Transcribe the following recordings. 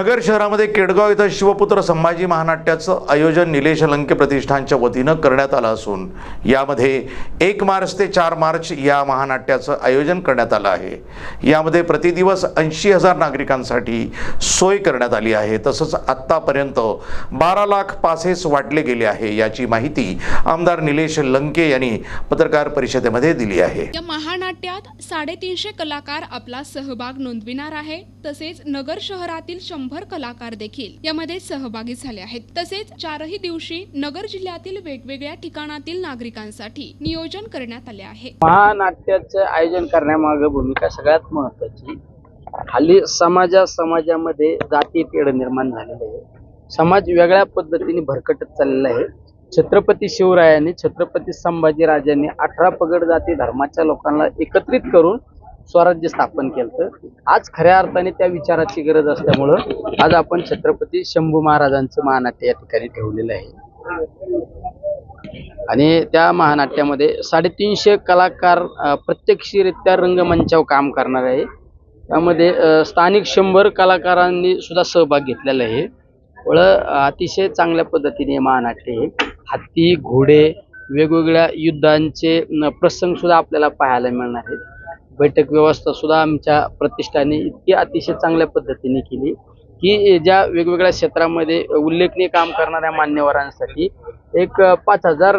नगर शहरामध्ये केडगाव इथं शिवपुत्र संभाजी महानाट्याचं आयोजन निलेश लंके प्रतिष्ठानच्या वतीनं करण्यात आलं असून यामध्ये एक मार्च ते चार मार्च या महानाट्याचं आयोजन करण्यात आलं आहे. यामध्ये प्रतिदिवस ऐंशी हजार नागरिकांसाठी सोय करण्यात आली आहे. तसंच आत्तापर्यंत बारा लाख पासेस वाटले गेले आहे याची माहिती आमदार निलेश लंके यांनी पत्रकार परिषदेमध्ये दिली आहे. या महानाट्यात साडेतीनशे कलाकार आपला सहभाग नोंदविणार आहे. तसेच नगर शहरातील शंभर कलाकार देखील यामध्ये सहभागी झाले आहेत. तसेच चारही दिवशी नगर जिल्ह्यातील वेगवेगळ्या ठिकाणातील नागरिकांसाठी नियोजन करण्यात आले आहे. महानाट्याचं आयोजन करण्यामागे भूमिका सगळ्यात महत्वाची हल्ली समाजा समाजामध्ये जाती तेढ निर्माण झालेले आहे समाज वेगळ्या पद्धतीने भरकटत चाललेला आहे. छत्रपती शिवरायांनी छत्रपती संभाजीराजांनी अठरा पगड जाती धर्माच्या लोकांना एकत्रित करून स्वराज्य स्थापन केलं आज खऱ्या अर्थाने त्या विचाराची गरज असल्यामुळं आज आपण छत्रपती शंभू महाराजांचं महानाट्य या ठिकाणी ठेवलेलं आहे. आणि त्या महानाट्यामध्ये साडेतीनशे कलाकार प्रत्यक्षरित्या रंगमंचावर काम करणार आहे. त्यामध्ये स्थानिक शंभर कलाकारांनी सुद्धा सहभाग घेतलेला आहे. वळ अतिशय चांगल्या पद्धतीने महानाट्य हे हत्ती घोडे वेगवेगळ्या युद्धांचे प्रसंग सुद्धा आपल्याला पाहायला मिळणार आहेत. बैठक व्यवस्था सुद्धा आमच्या प्रतिष्ठाने इतकी अतिशय चांगल्या पद्धतीने केली की ज्या वेगवेगळ्या क्षेत्रामध्ये उल्लेखनीय काम करणाऱ्या मान्यवरांसाठी एक पाच हजार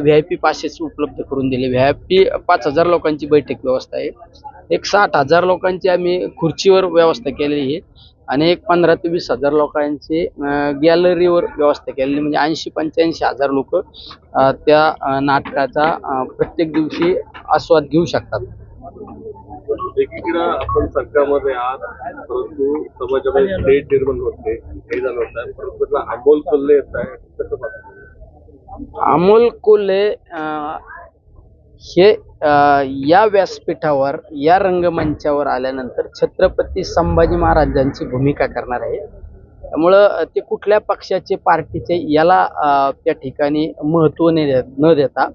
व्ही आय पी पासेस उपलब्ध करून दिले. व्ही आय पी पाच हजार लोकांची बैठक व्यवस्था आहे. एक साठ हजार लोकांची आम्ही खुर्चीवर व्यवस्था केलेली आहे आणि एक पंधरा ते वीस हजार लोकांची गॅलरीवर व्यवस्था केलेली म्हणजे ऐंशी पंच्याऐंशी हजार लोक त्या नाटकाचा प्रत्येक दिवशी आस्वाद घेऊ शकतात. एकीकडे आपण सरकारमध्ये आहात परंतु समाजामध्ये स्टेट निर्माण होते हे जाणवत आहे. परंतु त्याला अमोल कोल्हे येत आहे कसं पाहतो? अमोल कोल्हे हे या व्यासपीठावर या रंगमंचावर आल्यानंतर छत्रपती संभाजी महाराजांची भूमिका करणार आहे. त्यामुळं ते कुठल्या पक्षाचे पार्टीचे याला त्या ठिकाणी महत्त्व न देता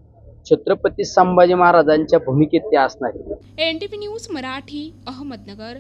छत्रपती संभाजी महाराजांच्या भूमिकेत ते असणार आहे N T news Marathi Ahmednagar.